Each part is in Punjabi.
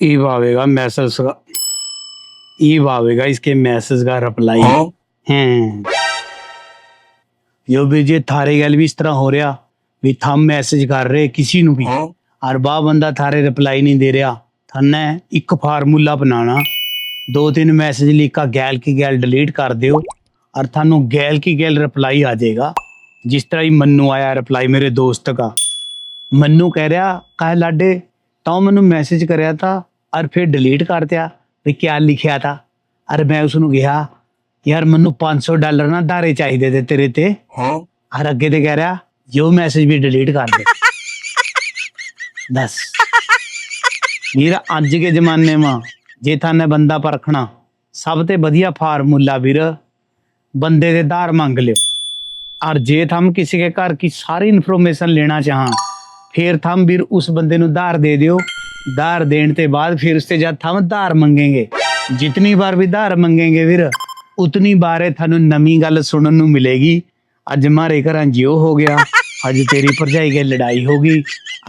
ईव आवेगा मैसेज का ईव आवेगा इसके मैसेज का रिप्लाई हैं यो भी जे थारे गल भी इस तरह हो रहा भी थम मैसेज कर रहे किसी ਨੂੰ ਵੀ ਔਰ ਬਾ ਬੰਦਾ ਥਾਰੇ ਰਿਪਲਾਈ ਨਹੀਂ ਦੇ ਰਿਹਾ ਥੰਨੇ ਇੱਕ ਫਾਰਮੂਲਾ ਬਣਾਣਾ ਦੋ ਤਿੰਨ ਮੈਸੇਜ ਲਿਖਾ ਗੈਲ ਕੀ ਗੈਲ ਡਿਲੀਟ ਕਰ ਦਿਓ ਔਰ ਤੁਹਾਨੂੰ ਗੈਲ ਕੀ ਗੈਲ ਰਿਪਲਾਈ ਆ ਜਾਏਗਾ ਜਿਸ ਤਰ੍ਹਾਂ ਹੀ ਮੰਨੂ ਆਇਆ ਰਿਪਲਾਈ ਮੇਰੇ ਦੋਸਤ ਦਾ ਮੰਨੂ ਕਹਿ ਰਿਹਾ ਕਾਹ ਲਾਡੇ ਤਾਂ ਮੈਨੂੰ ਮੈਸੇਜ ਕਰਿਆ ਤਾ ਔਰ ਫਿਰ ਡਿਲੀਟ ਕਰ ਦਿਆ ਵੀ ਕੀ ਲਿਖਿਆ ਥਾ ਅਰ ਮੈਂ ਉਸ ਨੂੰ ਕਿਹਾ ਯਾਰ ਮੈਨੂੰ 500 ਡਾਲਰ ਨਾ ਧਾਰੇ ਚਾਹੀਦੇ ਤੇ ਤੇਰੇ ਤੇ। ਹਾਂ। ਹਰ ਅੱਗੇ ਤੇ ਕਹਿ ਰਿਹਾ ਜੋ ਮੈਸੇਜ ਵੀ ਡਿਲੀਟ ਕਰ ਦੇ। ਬਸ ਮੇਰਾ ਅੱਜ ਦੇ ਜ਼ਮਾਨੇ ਮਾ ਜੇ ਥਾਨੇ ਬੰਦਾ ਪਰਖਣਾ ਸਭ ਤੇ ਵਧੀਆ ਫਾਰਮੂਲਾ ਵੀਰ ਬੰਦੇ ਦੇ ਧਾਰ ਮੰਗ ਲਿਓ। ਔਰ ਜੇ ਥਮ ਕਿਸੇ ਕੇ ਘਰ ਕੀ ਸਾਰੀ ਇਨਫੋਰਮੇਸ਼ਨ ਲੈਣਾ ਚਾਹਾਂ ਫੇਰ ਥਮ ਵੀਰ ਉਸ ਬੰਦੇ ਨੂੰ ਧਾਰ ਦੇ ਦਿਓ। धार देने के बाद फिर उससे जब हम धार मंगेंगे जितनी बार भी धार मंगेंगे फिर उतनी बार थानू नवी गल सुनन नु मिलेगी ਅੱਜ ਮਾਰੇ ਘਰਾਂ ਜਿਉ ਹੋ ਗਿਆ ਅੱਜ ਤੇਰੀ ਭਰਜਾਈ ਕੇ ਲੜਾਈ ਹੋ ਗਈ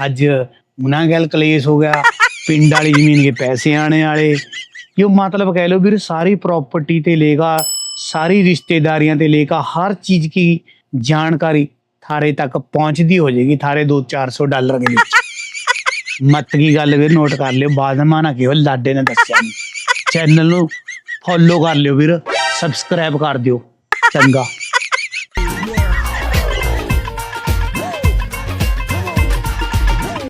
ਅੱਜ ਉਹਨਾਂ ਗੱਲ ਕਲੇਸ਼ ਹੋ ਗਿਆ ਪਿੰਡ ਵਾਲੀ ਜ਼ਮੀਨ ਕੇ ਪੈਸੇ ਆਣੇ ਵਾਲੇ यो मतलब कह लो फिर सारी प्रॉपर्टी ते लेगा सारी रिश्तेदारियां ते लेगा हर चीज की जानकारी थारे तक पहुंचदी हो जाएगी थारे 2-400 ਡਾਲਰ ਦੇ ਵਿੱਚ ਮੱਤ ਕੀ ਗੱਲ ਵੀਰ ਨੋਟ ਕਰ ਲਿਓ ਬਾਦਮਾ ਨਾ ਕਿਉਂ ਲਾਡੇ ਨੇ ਦੱਸਿਆ ਚੈਨਲ ਨੂੰ ਫੋਲੋ ਕਰ ਲਿਓ ਵੀਰ ਸਬਸਕ੍ਰਾਈਬ ਕਰ ਦਿਓ, ਚੰਗਾ।